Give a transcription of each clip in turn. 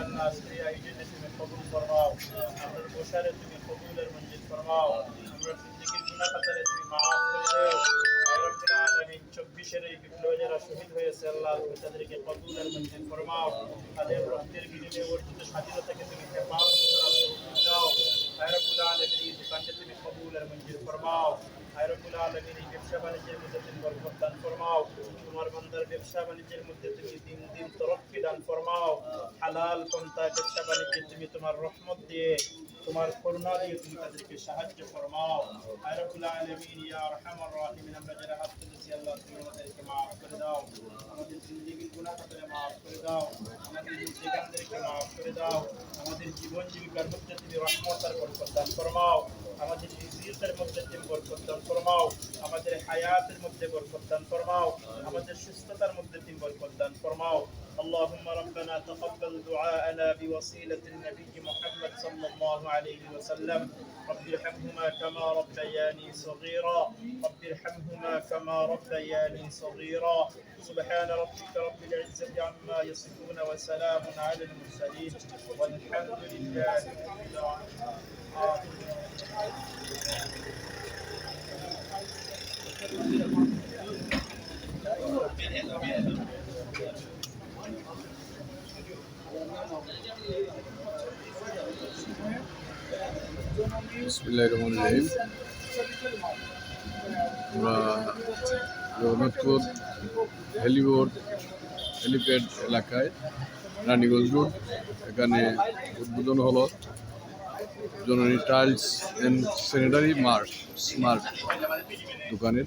আল্লাহ আজকে এই আয়োজনে তুমি কবুল ফরমাও আমরা বসারে তুমি কবুলের মঞ্জিল ফরমাও, আমরা জিন্দেগির গুনাহ খাতারে তুমি মাফ করে দাও। রব্বুল আলামিন 24 এর এই বিপ্লবে যারা শহীদ হয়েছে, আল্লাহ তুমি তাদেরকে কবুলের মঞ্জিল ফরমাও। তাদের রক্তের বিনিময়ে অর্জিত স্বাধীনতাকে তুমি হেফাজত তৌফিক দাও। রব্বুল আলামিন এই দোকানকে তুমি কবুলের মঞ্জিল ফরমাও। আয় রব্বুল আলামিন ব্যবসা বাণিজ্যের মধ্যে তুমি বরকত দান ফরমাও। তোমার বান্দার ব্যবসা বাণিজ্যের মধ্যে তুমি দিন দিন তরক্কি দান ফরমাও। হালাল পন্থা ব্যবসা বাণিজ্যে তুমি তোমার রহমত দিয়ে, তোমার করুণা দিয়ে তুমি তাদেরকে সাহায্য ফরমাও। আয় রব্বুল আলামিন, ইয়া আরহামার রাহিমিন, আমরা যারা হাত তুলেছি, আল্লাহ তুমি আমাদেরকে মাফ করে দাও। আমাদের জিন্দেগির গুনাহ খাতারে মাফ করে দাও। আমাদের জিন্দেগানদেরকে মাফ করে দাও। আমাদের জীবন জীবিকার মধ্যে তুমি রহমত আর বরকত দান ফরমাও। আমাদের রিজিকের মধ্যে তুমি বরকত দান ফরমাও আমাদের হায়াতের মধ্যে বরকত দান ফরমাও আমাদের সুস্থতার মধ্যে তুমি বরকত দান ফরমাও اللهم ربنا تقبل دعاءنا بوسيلة النبي محمد صلى الله عليه وسلم رب ارحمهما كما ربياني صغيرا رب ارحمهما كما ربياني صغيرا سبحان ربك رب العزة عما يصفون وسلام على المرسلين والحمد لله رب العالمين বিসমিল্লাহ রহমান রহিম। আমরা হেলিবোর্ড হেলিপ্যাড এলাকায় রানীগঞ্জ রোড এখানে উদ্বোধন হলো। Janani tiles and sanitary mart smart দোকানের।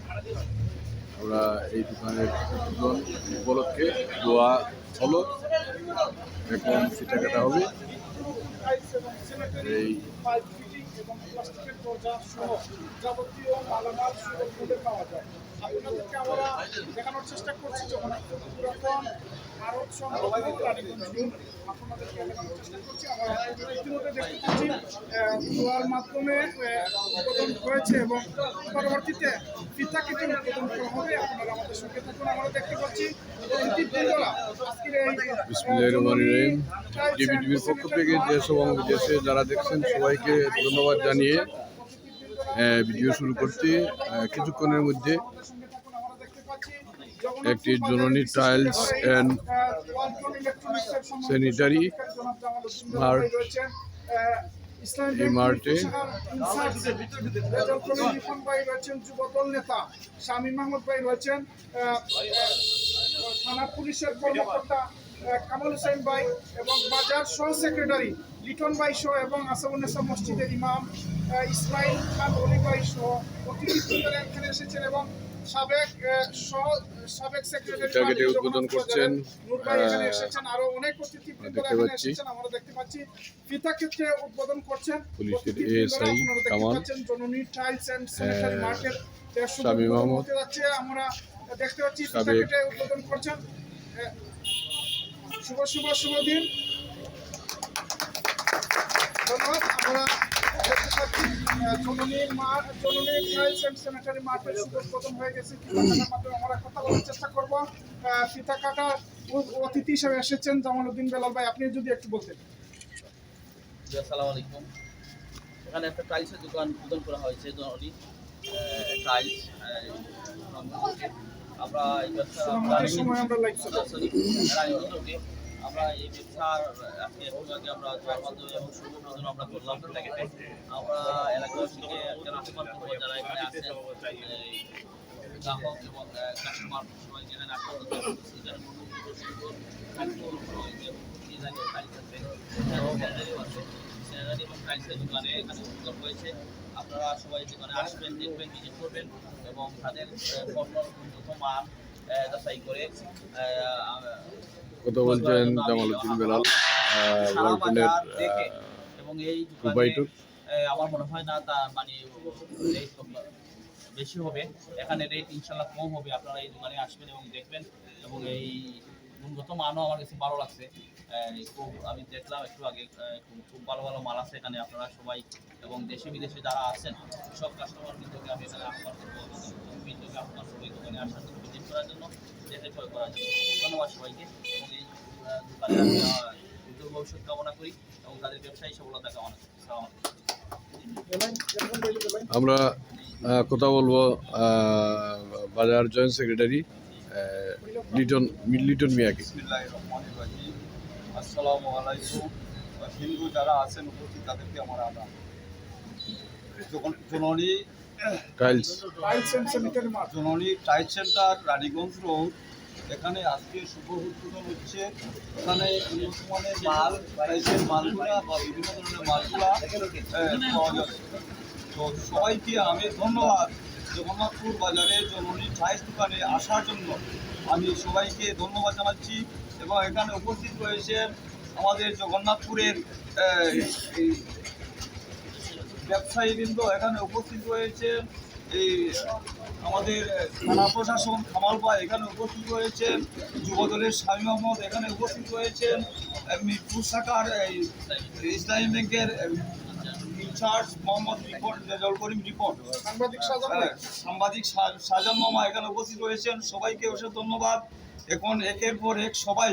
আমরা এই দোকানের উদ্বোধন উপলক্ষে দোয়া হলো, এখন ফিটা কাটা হবে। এই যাবতীয় মালামাল পাওয়া যায় আপনাদেরকে আমরা দেখানোর চেষ্টা করছি যখন পুরাতন ভারত সংলগ্ন রানীগঞ্জ আপনাদেরকে দেখানোর চেষ্টা করছি। আমরা ইতিমধ্যে দেখতে পাচ্ছি আহ, মাধ্যমে উদ্বোধন হয়েছে এবং পরবর্তীতে কেটে উদ্বোধন করা হবে। আপনারা আমাদের সঙ্গে থাকুন। আমরা দেখতে পাচ্ছি পক্ষ থেকে দেশ এবং বিদেশে যারা দেখছেন সবাইকে ধন্যবাদ জানিয়ে ভিডিও শুরু করছি। কিছুক্ষণের মধ্যে একটি জননী টাইলস অ্যান্ড স্যানিটারি মার্ট এই মার্টে যুবদল নেতা শামীম মাহমুদ ভাই থানা পুলিশের কর্মকর্তা কামাল হোসেন ভাই এবং বাজার সহ সেক্রেটারি লিটন ভাই সহ এবং আসামুন্নেসা মসজিদের ইমাম ইসমাইল খান অলি ভাই সহ অতিথিবৃন্দরা এখানে এসেছেন এবং সাবেক সহ সাবেক সেক্রেটারি উদ্বোধন করছেন, নূর এখানে এসেছেন আরও অনেক অতিথিবৃন্দরা দেখতে এখানে এসেছেন আমরা দেখতে পাচ্ছি ফিতা ক্ষেত্রে উদ্বোধন করছেন পুলিশের Kamal. Janani tiles and sanitary ah, market Shamim Mahmud. আমরা দেখতে পাচ্ছি ফিতা উদ্বোধন করছেন শুভ শুভ শুভ দিন ধন্যবাদ আমরা জননীর মা জননীর টাইলস এন্ড স্যানিটারি মার্কেট উদ্বোধন হয়ে গেছে মাধ্যমে আমরা কথা বলার চেষ্টা করব ফিতা কাটার অতিথি হিসেবে এসেছেন জামালউদ্দিন বেলাল ভাই আপনি যদি একটু বলতেন আসসালামু আলাইকুম এখানে একটা টাইলসের দোকান উদ্বোধন করা হয়েছে জননী টাইলস আমরা এই ব্যবসা আমরা আমরা এই ব্যবসার আজকে একটু আমরা জয়ের মাধ্যমে এবং শুভ উদ্বোধন আমরা করলাম আমরা এলাকাবাসীকে যারা আহ্বান যারা এখানে আছেন গ্রাহক কাস্টমার সবাই যেখানে স্যালারি এবং টাইলসের দোকানে এখানে উদ্যোগ হয়েছে। আপনারা সবাই দোকানে আসবেন, দেখবেন ভিজিট করবেন এবং তাদের মান যাচাই করে কথা বলছেন জামালউদ্দিন বেলাল সারা ওয়ালটনের দুবাইটুক আমার মনে হয় না তা মানে বেশি হবে। এখানে রেট ইনশাল্লাহ কম হবে আপনারা এই দোকানে আসবেন এবং দেখবেন। এবং এই গুণগত মানও আমার কাছে ভালো লাগছে। খুব আমি দেখলাম একটু আগে খুব- ভালো ভালো মাল আছে এখানে আপনারা সবাই এবং দেশে বিদেশে যারা আছেন সব কাস্টমার কিন্তু আমি এখানে আহ্বান করব আহ্বান করব দোকানে আসার জন্য ভিজিট করার জন্য। ধন্যবাদ সবাইকে। এবং এই ভবিষ্যৎ কামনা করি এবং তাদের ব্যবসায়ী সফলতা কামনা করি। আমরা কথা বলব বাজার জয়েন্ট সেক্রেটারি লিটন লিটন মিয়াকে। আসসালামু আলাইকুম। হিন্দু যারা আছেন উপস্থিত তাদেরকে আমার আদান যখন Janani tiles. Tiles and sanitary mart. Centre Raniganj road এখানে আজকে শুভ উদ্বোধন হচ্ছে। এখানে উন্নত মানের মাল টাইসের মালগুলা বা বিভিন্ন ধরনের মালগুলা পাওয়া যাবে। তো সবাইকে আমি ধন্যবাদ। জগন্নাথপুর বাজারে জননী টাইস দোকানে আসার জন্য আমি সবাইকে ধন্যবাদ জানাচ্ছি এবং এখানে উপস্থিত রয়েছেন আমাদের জগন্নাথপুরের ব্যবসায়ীবৃন্দ এখানে উপস্থিত রয়েছে। এই আমাদের থানা প্রশাসন খামালবা এখানে উপস্থিত রয়েছেন যুবদলের স্বামী মোহাম্মদ এখানে উপস্থিত রয়েছেন। মিরপুর শাখার এই ইসলামী ব্যাংকের ইনচার্জ মোহাম্মদ রিপন রেজাউল করিম রিপন। সাংবাদিক সাজানো হ্যাঁ, সাজান মামা এখানে উপস্থিত রয়েছেন। সবাইকে অবশ্যই ধন্যবাদ। এখন একের পর এক সবাই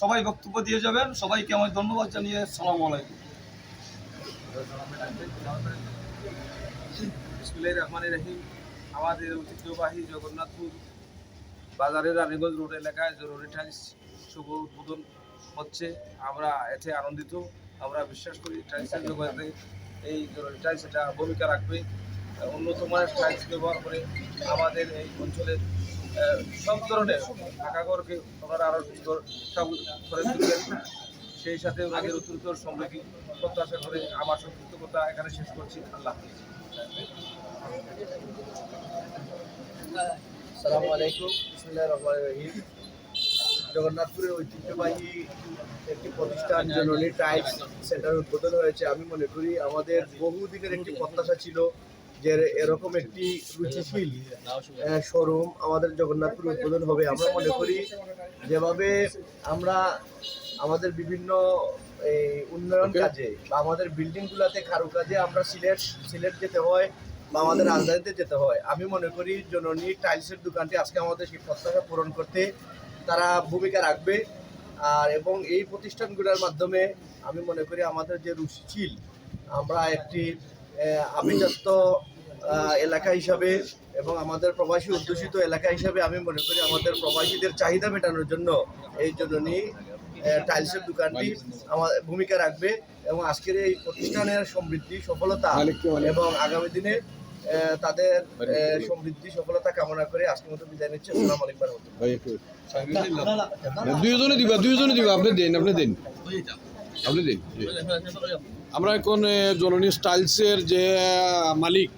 সবাই বক্তব্য দিয়ে যাবেন। সবাইকে আমার ধন্যবাদ জানিয়ে সালাম আলাইকুম। আমাদের ঐতিহ্যবাহী জগন্নাথপুর বাজারের রানীগঞ্জ রোড এলাকায় জরুরি টাইলস শুভ উদ্বোধন হচ্ছে। আমরা এতে আনন্দিত, আমরা বিশ্বাস করি টাইলসের জগতে এই জরুরি টাইলস এটা ভূমিকা রাখবে। উন্নত মানের টাইলস ব্যবহার করে আমাদের এই অঞ্চলের সব ধরনের ঢাকাগড়কে ওনারা আরও সুন্দর করে তুলবেন। সেই সাথে ওনাদের উত্তরোত্তর সমৃদ্ধি প্রত্যাশা করে আমার সংক্ষিপ্ততা এখানে শেষ করছি? আল্লাহ সালামু আলাইকুম। বিসমুল্লাহ রহমান রহিম। জগন্নাথপুরের ঐতিহ্যবাহী একটি প্রতিষ্ঠান জননী টাইলস সেন্টার উদ্বোধন হয়েছে। আমি মনে করি আমাদের বহুদিনের একটি প্রত্যাশা ছিল যে এরকম একটি রুচিশীল শোরুম আমাদের জগন্নাথপুরে উদ্বোধন হবে। আমরা মনে করি যেভাবে আমরা আমাদের বিভিন্ন এই উন্নয়ন কাজে বা আমাদের বিল্ডিং গুলাতে বিল্ডিংগুলোতে কারুকাজে আমরা সিলেট সিলেট যেতে হয় বা আমাদের রাজধানীতে যেতে হয়। আমি মনে করি জননী টাইলসের দোকানটি আজকে আমাদের সেই প্রত্যাশা পূরণ করতে তারা ভূমিকা রাখবে। আর এবং এই প্রতিষ্ঠানগুলোর মাধ্যমে আমি মনে করি আমাদের যে রুচিশীল আমরা একটি আভিজাত্য এলাকা হিসাবে এবং আমাদের প্রবাসী অধ্যুষিত এলাকা হিসাবে আমি মনে করি আমাদের প্রবাসীদের চাহিদা মেটানোর জন্য এই জন্যই টাইলসের দোকানটি আমার ভূমিকা রাখবে এবং আজকের এই প্রতিষ্ঠানের সমৃদ্ধি, সফলতা। এবং আগামী দিনে তাদের সমৃদ্ধি, সফলতা কামনা করে আজকের মতো বিদায় নিচ্ছে। আসসালামু আলাইকুম দুইজনে দিবা দুইজনে দিবা। আপনি দিন আপনি দিন। আপনি দিন আমরা এখন জননী স্টাইলসের যে, মালিক,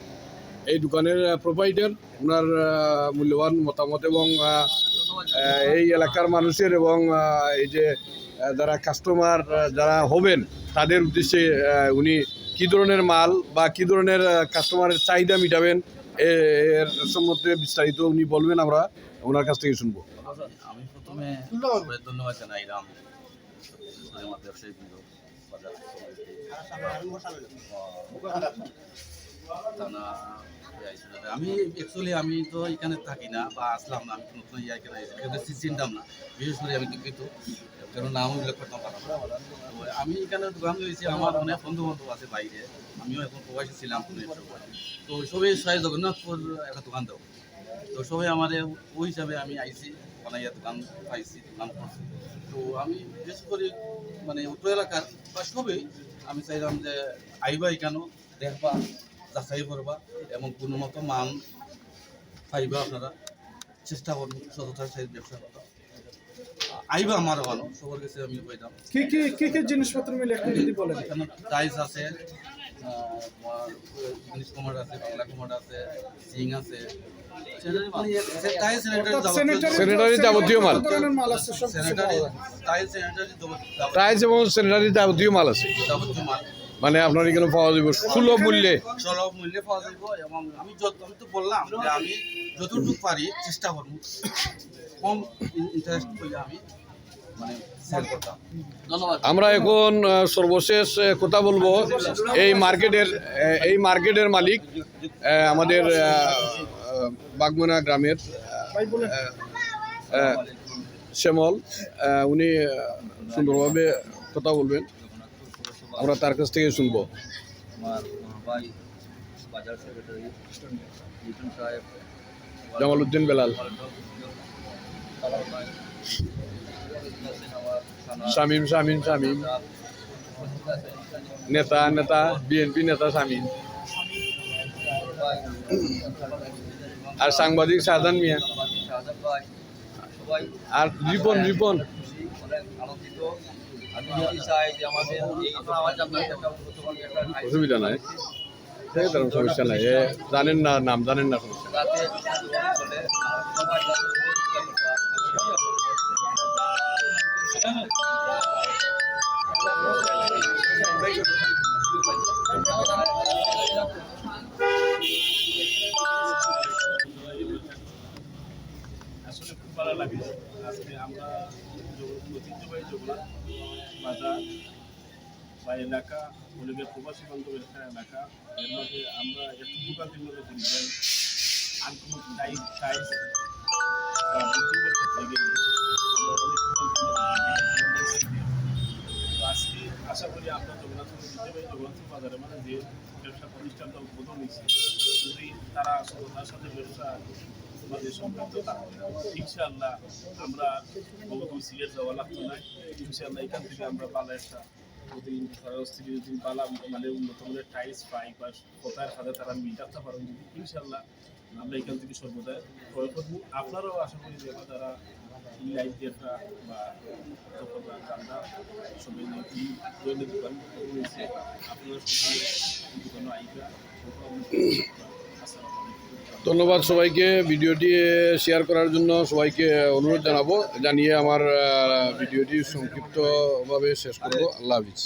এই দোকানের প্রোপাইটার ওনার মূল্যবান মতামত এবং এই এলাকার মানুষের এবং এই যে যারা কাস্টমার যারা হবেন তাদের উদ্দেশ্যে উনি কী ধরনের মাল বা কী ধরনের কাস্টমারের চাহিদা মিটাবেন এর সম্বন্ধে বিস্তারিত উনি বলবেন আমরা ওনার কাছ থেকে শুনব আমি প্রথমে ধন্যবাদ ব্যবসায়ী আমি অ্যাকচুয়ালি আমি তো এখানে থাকি না বা আসলাম না, আমি নতুন ইয়া এখানে চিনতাম না, বিশেষ করে আমি দুঃখিত। কারণ নাম উল্লেখ করতাম পারলাম আমি এখানে দোকান রয়েছে আমার অনেক বন্ধু বান্ধব আছে বাইরে। আমিও এখন প্রবাসী ছিলাম কোনো তো সবাই সাই জগন্নাথপুর একটা দোকান দেবো। তো সবাই আমার ওই হিসাবে আমি আইসি বানাইয়া দোকান পাইছি, দোকান করছি। তো আমি বিশেষ করে মানে উত্তর এলাকার বা সবই আমি চাইলাম যে আইবা এখানেও, দেখবা যাচাই করবা এবং কোনো মতো মান পাইবা আপনারা। চেষ্টা করবেন সততার সাথে ব্যবসা করতে আইবা আমার ওখানে সবার কাছে আমি কইতাম কি কি কি কি জিনিসপত্র মিলে একটু যদি বলেন? এখানে টাইলস আছে ইংলিশ কমার্ড আছে বাংলা কমার্ড আছে সিং আছে। যাবতীয় মাল। টাইলস এবং স্যানিটারি যাবতীয় মাল আছে। যাবতীয় মাল। মানে আপনার এখানে পাওয়া যাবে সুলভ মূল্যে। সুলভ মূল্যে পাওয়া যাবে এবং আমি যত আমি তো বললাম যে আমি যতটুকু পারি চেষ্টা করব। কম ইন্টারেস্ট করে আমি মানে আমরা এখন সর্বশেষ কথা বলব। এই মার্কেটের এই মার্কেটের মালিক আমাদের বাগমনা গ্রামের শ্যামল উনি সুন্দরভাবে কথা বলবেন। আমরা তার কাছ থেকে শুনব। আমার ভাই বাজার সেক্রেটারি লিটন সাহেব জামাল উদ্দিন বেলাল শামীম শামীম শামীম। নেতা নেতা বিএনপি নেতা শামীম। আর সাংবাদিক শাহজাহান মিয়া। আর রিপন রিপন। আমি চাই যে আমাদের এই একটা ঠাই অসুবিধা নাই। সেই তেমন সমস্যা নাই। এ জানেন না নাম জানেন না সমস্যা আসলে খুব ভালো লাগে। আজকে আমরা ঐতিহ্যবাহী জগন্নাথ বাজার বা এলাকা ওদিকে প্রবাসী বান্ধবের এলাকা। এর মধ্যে আমরা একটু দোকানের মধ্যে করি যে আনকমন টাইপ টাইস বা বুকিংয়ের ক্ষেত্রে গেলে আমরা অনেক দোকান তো আজকে আশা করি আমরা জগন্নাথ ঐতিহ্যবাহী জগন্নাথ বাজারে মানে যে ব্যবসা প্রতিষ্ঠানটা উদ্বোধন হয়েছে, যদি তারা সততার সাথে ব্যবসা আমাদের সম্পৃক্ত থাকে ইনশাআল্লাহ আমরা বহু সিরিয়াস যাওয়া লাগতো না। ইনশাআল্লাহ এখান থেকে আমরা পালা একটা প্রতিদিন খরচ থেকে যদি পালা মানে উন্নত মানের টাইলস পাই বা কোথায় খাতে তারা মিটাতে পারেন যদি। ইনশাআল্লাহ আমরা এখান থেকে সর্বদা ক্রয় করব। আপনারাও আশা করি যে যারা এই লাইট দিয়েটা বা চান্দা সবাই নাকি দৈনিক দোকান আপনারা আইকা। ধন্যবাদ সবাইকে ভিডিওটি শেয়ার করার জন্য সবাইকে অনুরোধ জানাব। জানিয়ে আমার ভিডিওটি সংক্ষিপ্তভাবে শেষ করব। আল্লাহ হাফিজ।